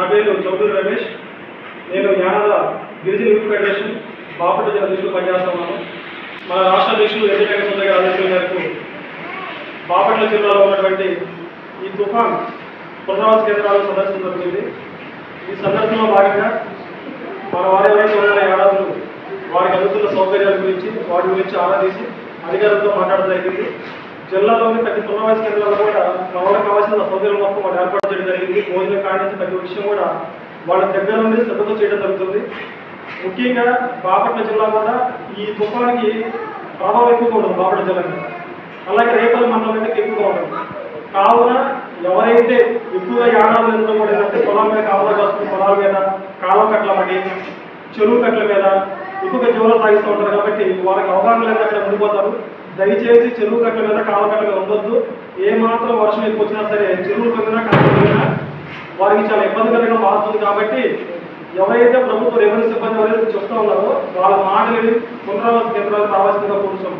నా పేరు చౌదరి రమేష్. నేను యానాద గిరిజన యూత్ ఫెడరేషన్ బాపట్ల జిల్లా దృష్టిలో పనిచేస్తున్నాను. మన రాష్ట్ర అధ్యక్షులు ఎన్ని వెంకటేశ్వర గారి ఆదేశాల మేరకు బాపట్ల జిల్లాలో ఉన్నటువంటి ఈ తుఫాన్ పునరావాస కేంద్రాలు సందర్శన జరిగింది. ఈ సందర్శనలో భాగంగా మన వారి ఎవరైతే ఉన్నారో ఏడాదులు వారికి అందుతున్న సౌకర్యాల గురించి వాటి గురించి ఆరా తీసి అధికారులతో మాట్లాడడం జరిగింది. జిల్లాలోని ప్రతి పునరావాస కేంద్రాల్లో కూడా వాళ్ళకి కావాల్సిన సౌకర్యం మొత్తం వాళ్ళు ఏర్పాటు చేయడం జరిగింది. భోజనం కానించి ప్రతి విషయం కూడా వాళ్ళ దగ్గర నుండి శ్రద్ధతో చేయడం జరుగుతుంది. ముఖ్యంగా బాపట్ల జిల్లా కూడా ఈ తుఫానికి ప్రభావం ఎక్కువగా ఉండదు బాపట్ల జిల్లా అలాగే రేపల మండలం మీద ఎక్కువగా ఉండదు కావున ఎవరైతే ఎక్కువగా ఏడాది ఎంతో కూడా ఏంటంటే పొలం మీద కాలువ కాస్తుంది పొలాల మీద కాలం కట్ల మడి చెరువు కట్ల మీద ఎక్కువగా జీవనం సాగిస్తూ ఉంటారు కాబట్టి వాళ్ళకి అవగాహన లేదు అక్కడ ఉండిపోతారు. దయచేసి చెరువు కట్ల మీద కాలకట్టగా ఉండొద్దు. ఏ మాత్రం వర్షం ఎక్కువ వచ్చినా సరే చెరువులు మీద కట్ల వారికి చాలా ఇబ్బందికరంగా మారుతుంది కాబట్టి ఎవరైతే ప్రభుత్వ రెవెన్యూ సిబ్బంది ఎవరైతే చెప్తా ఉన్నారో వాళ్ళ మాటలని పునరావాస కేంద్రాలు రావాల్సిందిగా కూర్చున్నాం.